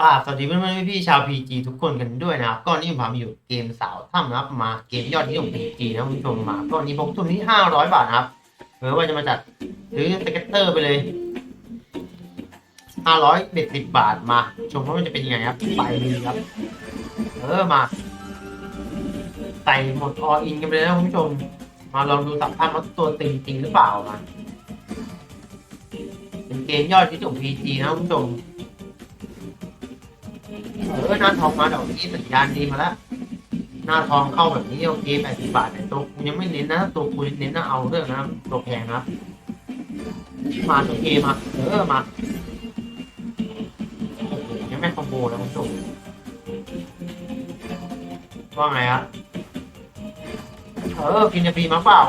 อ่าสวัสดีเพื่อนๆพี่ๆชาว PG ทุกคนกันด้วยนะครับก็นี่ผมอยู่เกมสาวถ้ำนะครับมาเกมยอดนิยม PG นะคุณผู้ชมมาก็นี้พกทุนที่ห้าร้อยบาทครับเผื่อว่าจะมาจัดซื้อสเก็ตเตอร์ไปเลยห้าร้อยเด็ดสิบบาทมาชมว่ามันจะเป็นยังไงครับไปเลยครับ เออมาใส่หมดออินกันไปเลยนะคุณผู้ชม มาลองดูสับถ้ำว่าตัวตึงจริงหรือเปล่ามาเป็นเกมยอดนิยม PG นะคุณผู้ชม ออหน้าทองมาดอกนี้สัญญาณดีมาแล้วหน้าทองเข้าแบบนี้โอเคแปดสิบบาทแต่ตัวกูยังไม่เน้นนะ ตัวกูเน้นนะเอาเรื่องนะตัวแพงนะมาตัวเอมาเออมาโอ้โหยังไม่คอมโบแล้วคุณผู้ชมว่าไงอะเออฟินฟีมาเปล่า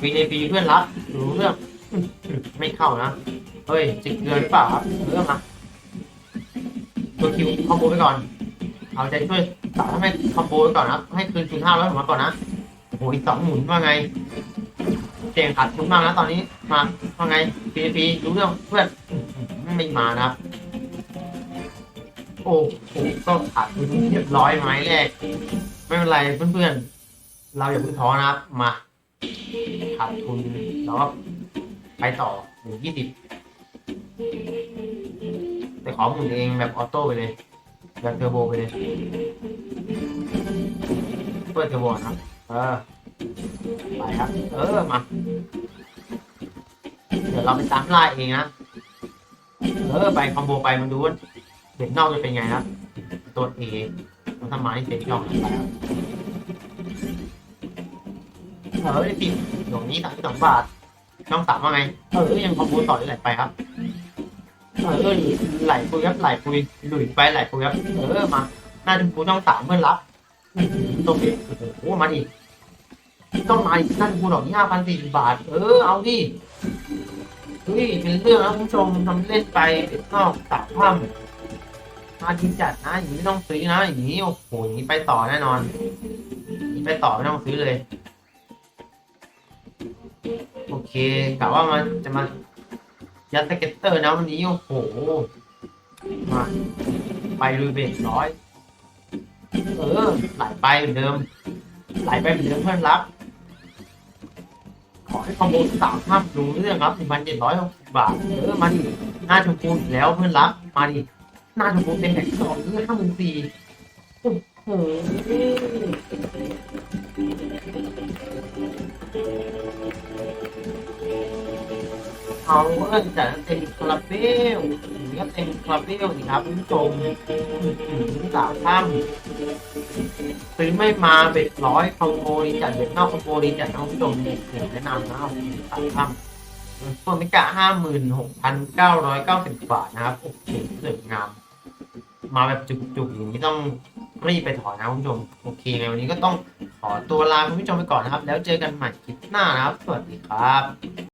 ฟินฟีเพื่อนรักรู้เรื่องไม่เข้านะ เฮ้ยจิกเกินหรือเปล่าครับเรื่องมา ตัวคิวคอมโบไปก่อน เอาใจช่วยตัดให้คอมโบไปก่อนนะให้คืนทุนห้าร้อยผมมาก่อนนะโอ้โหอีกสองหมุนว่าไงเจงขาดทุนมากนะตอนนี้มาว่าไงปีปีรู้เรื่องเพื่อนไม่มานะครับโอ้โหก็ขาดทุนเรียบร้อยไหมแรกไม่เป็นไรเพื่อนๆ เราอย่าเพิ่งท้อนะครับมาขาดทุนแล้วก็ไปต่อหนึ่งยี่สิบ แต่ขอหมุนเองแบบออโต้ไปเลย แบบเทอร์โบไปเลย เปิดเทอร์โบนะครับ เออ ไปครับ เออ มา เดี๋ยวเราไปตามล่าเองนะ เออ ไปคอมโบไปมาดูว่าเด็กนอกจะเป็นไงครับตัวเอมันทำไมเด็กนอกไปครับเออได้ปิดดอกนี้สามสิบสองบาทช่องสามว่าไง เออยังคอมโบต่อได้ไหลไปครับ เออไหลคุยครับไหลคุยหลุยไปไหลคุยครับเออมาหน้าชมพูช่องสามเพื่อนรับตรงนี้โอ้มาดิต้องมาอีกน้าชมพูดอกนี้ห้าพันสี่สิบบาท เออเอาดิเฮ้ยเป็นเรื่องนะคุณผู้ชมทำเล่นไปนอกสามพันมาจริงจัดนะอย่างนี้ไม่ต้องซื้อนะอย่างนี้โอ้โหอย่างนี้ไปต่อแน่นอนอย่างนี้ไปต่อไม่ต้องซื้อเลย โอเคกะว่ามันจะมา ยัดสเก็ตเตอร์นะวันนี้โอ้โหมาไปลุยเบรกร้อยเออไหลไปเหมือนเดิมไหลไปเหมือนเดิมเพื่อนรับ ขอให้คอมโบสามภาพดูเรื่องครับหนึ่งพันเจ็ดร้อยบาทเออมาดิหน้าชมพูแล้วเพื่อนรับมาดิหน้าชมพูเต็มแพ็กสองนี่ห้าหมื่นสี่โอ้โห เอาเอิ้นจะเต็มคาราเบลหรือก็เต็มคาราเบลสิครับคุณผู้ชมถึงสาวถ้ำซื้อไม่มาเบ็ดร้อยคอมโบดีจัดเบ็ดนอกคอมโบดีจัดน้องผู้ชมนี่ถึงแนะนำนะเอาสาวถ้ำตัวมิกะห้าหมื่นหกพันเก้าร้อยเก้าสิบบาทนะครับโอ้โหสวยงาม มาแบบจุกๆอย่างนี้ต้องรีบไปถอนนะคุณผู้ชมโอเคในวันนี้ก็ต้องขอตัวลาคุณผู้ชมไปก่อนนะครับ แล้วเจอกันใหม่คลิปหน้านะครับ สวัสดีครับ